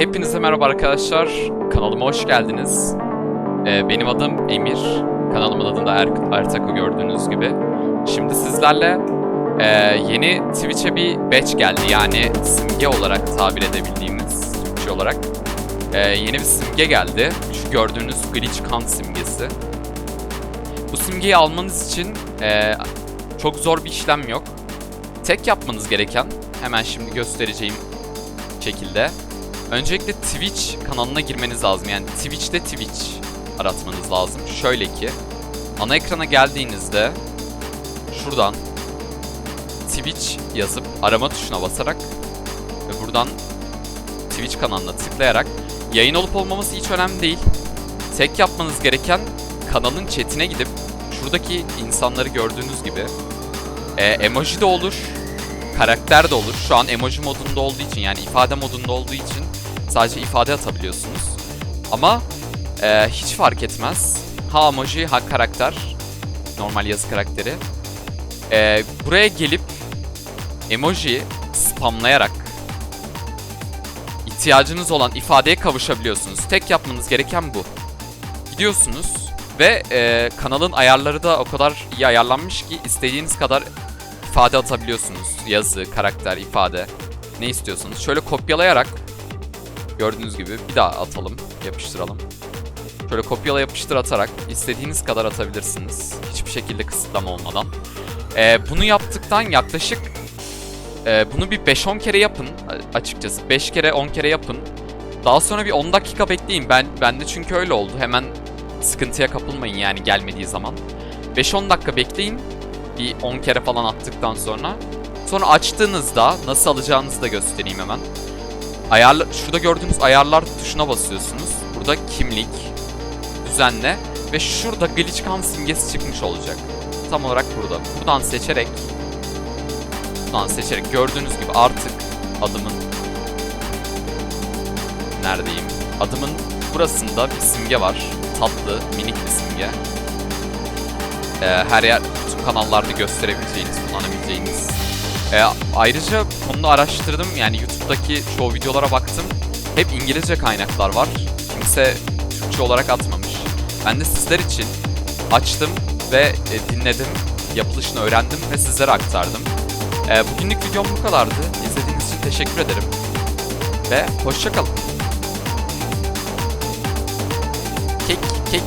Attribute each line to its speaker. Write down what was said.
Speaker 1: Hepinize merhaba arkadaşlar. Kanalıma hoş geldiniz. Ee, benim adım Emir. Kanalımın adında er Ertak'ı gördüğünüz gibi. Şimdi sizlerle e, yeni Twitch'e bir badge geldi. Yani simge olarak tabir edebildiğimiz Türkçe olarak. e, yeni bir simge geldi. Şu gördüğünüz Glitch kan simgesi. Bu simgeyi almanız için e, çok zor bir işlem yok. Tek yapmanız gereken hemen şimdi göstereceğim şekilde Öncelikle Twitch kanalına girmeniz lazım. Yani Twitch'te Twitch aratmanız lazım. Şöyle ki ana ekrana geldiğinizde şuradan Twitch yazıp arama tuşuna basarak ve buradan Twitch kanalına tıklayarak yayın olup olmaması hiç önemli değil. Tek yapmanız gereken kanalın chatine gidip şuradaki insanları gördüğünüz gibi e, emoji de olur, karakter de olur. Şu an emoji modunda olduğu için yani ifade modunda olduğu için sadece ifade atabiliyorsunuz. Ama e, hiç fark etmez. Ha emoji ha karakter. Normal yazı karakteri. E, buraya gelip emoji spamlayarak ihtiyacınız olan ifadeye kavuşabiliyorsunuz. Tek yapmanız gereken bu. Gidiyorsunuz ve e, kanalın ayarları da o kadar iyi ayarlanmış ki istediğiniz kadar ifade atabiliyorsunuz. Yazı, karakter, ifade. Ne istiyorsanız. Şöyle kopyalayarak gördüğünüz gibi bir daha atalım, yapıştıralım. Şöyle kopyala yapıştır atarak istediğiniz kadar atabilirsiniz. Hiçbir şekilde kısıtlama olmadan. Ee, bunu yaptıktan yaklaşık e, bunu bir 5-10 kere yapın açıkçası. 5 kere 10 kere yapın. Daha sonra bir 10 dakika bekleyin. Ben bende çünkü öyle oldu. Hemen sıkıntıya kapılmayın yani gelmediği zaman. 5-10 dakika bekleyin bir 10 kere falan attıktan sonra. Sonra açtığınızda nasıl alacağınızı da göstereyim hemen. Ayarla, şurada gördüğünüz ayarlar tuşuna basıyorsunuz. Burada kimlik, düzenle ve şurada glitch kan simgesi çıkmış olacak. Tam olarak burada. Buradan seçerek buradan seçerek gördüğünüz gibi artık adımın neredeyim? Adımın burasında bir simge var. Tatlı, minik bir simge. Ee, her yer bütün kanallarda gösterebileceğiniz, kullanabileceğiniz. Ee, ayrıca konuda araştırdım yani YouTube'daki çoğu videolara baktım. Hep İngilizce kaynaklar var. Kimse Türkçe olarak atmamış. Ben de sizler için açtım ve e, dinledim, yapılışını öğrendim ve sizlere aktardım. Ee, bugünlük videom bu kadardı. İzlediğiniz için teşekkür ederim. Ve hoşçakalın. Kek kek